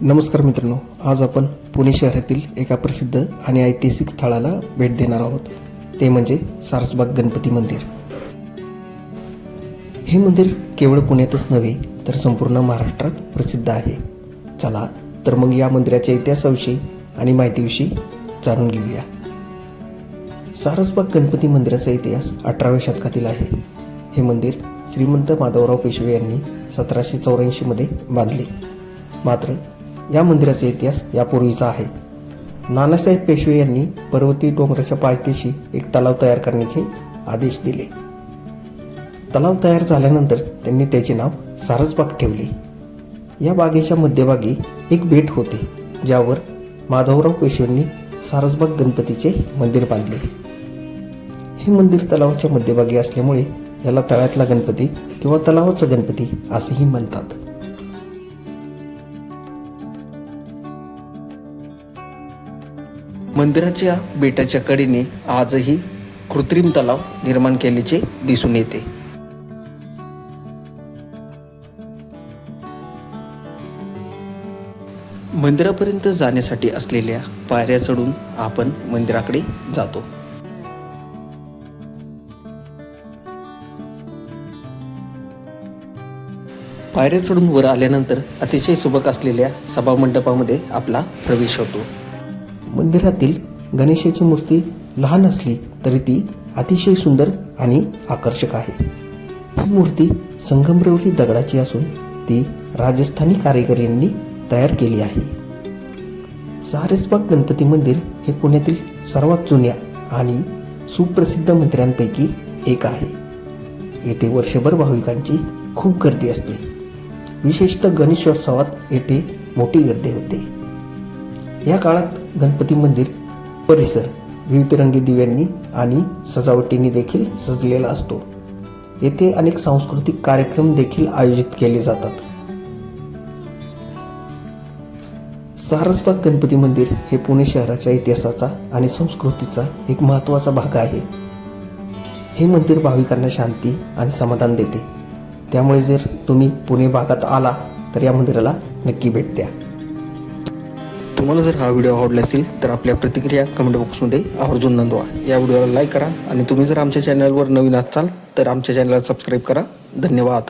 नमस्कार मित्रांनो आज आपण पुणे शहरातील एका प्रसिद्ध आणि ऐतिहासिक स्थळाला भेट देणार आहोत. ते म्हणजे सारसबाग गणपती मंदिर. हे मंदिर केवळ पुण्यातच नव्हे तर संपूर्ण महाराष्ट्रात प्रसिद्ध आहे. चला तर मग या मंदिराच्या इतिहासाविषयी आणि माहितीविषयी जाणून घेऊया. सारसबाग गणपती मंदिराचा इतिहास अठराव्या शतकातील आहे. हे मंदिर श्रीमंत माधवराव पेशवे यांनी सतराशे चौऱ्याऐंशीमध्ये बांधले. मात्र या मंदिराचा इतिहास यापूर्वीचा आहे. नानासाहेब पेशवे यांनी पर्वती डोंगराच्या पायथ्याशी एक तलाव तयार करण्याचे आदेश दिले. तलाव तयार झाल्यानंतर त्यांनी त्याचे नाव सारसबाग ठेवले. या बागेच्या मध्यभागी एक बेट होते ज्यावर माधवराव पेशवेंनी सारसबाग गणपतीचे मंदिर बांधले. हे मंदिर तलावाच्या मध्यभागी असल्यामुळे याला तळ्यातला गणपती किंवा तलावाचा गणपती असेही म्हणतात. मंदिराच्या बेटाच्या कडेने आजही कृत्रिम तलाव निर्माण केल्याचे दिसून येते. मंदिरापर्यंत जाण्यासाठी असलेल्या पायऱ्या चढून आपण मंदिराकडे जातो. पायऱ्या चढून वर आल्यानंतर अतिशय सुबक असलेल्या सभामंडपामध्ये आपला प्रवेश होतो. मंदिरातील गणेशाची मूर्ती लहान असली तरी ती अतिशय सुंदर आणि आकर्षक आहे. ही मूर्ती संगमरवरी दगडाची असून ती राजस्थानी कारागिरांनी तयार केली आहे. सारसबाग गणपती मंदिर हे पुण्यातील सर्वात जुन्या आणि सुप्रसिद्ध मंदिरांपैकी एक आहे. येथे वर्षभर भाविकांची खूप गर्दी असते. विशेषतः गणेशोत्सवात येथे मोठी गर्दी होते. या काळात गणपती मंदिर परिसर विविध रंगी दिव्यांनी आणि सजावटींनी देखील सजलेला असतो. येथे अनेक सांस्कृतिक कार्यक्रम देखील आयोजित केले जातात. सारसबाग गणपती मंदिर हे पुणे शहराच्या इतिहासाचा आणि संस्कृतीचा एक महत्त्वाचा भाग आहे. हे मंदिर भाविकांना शांती आणि समाधान देते. त्यामुळे जर तुम्ही पुणे भागात आला तर या मंदिराला नक्की भेट द्या. तुम्हाला जर हा व्हिडिओ आवडला असेल तर आपल्या प्रतिक्रिया कमेंट बॉक्समध्ये आवर्जून नोंदवा. या व्हिडिओला लाईक करा आणि तुम्ही जर आमच्या चॅनलवर नवीन असाल तर आमच्या चॅनलला सबस्क्राईब करा. धन्यवाद.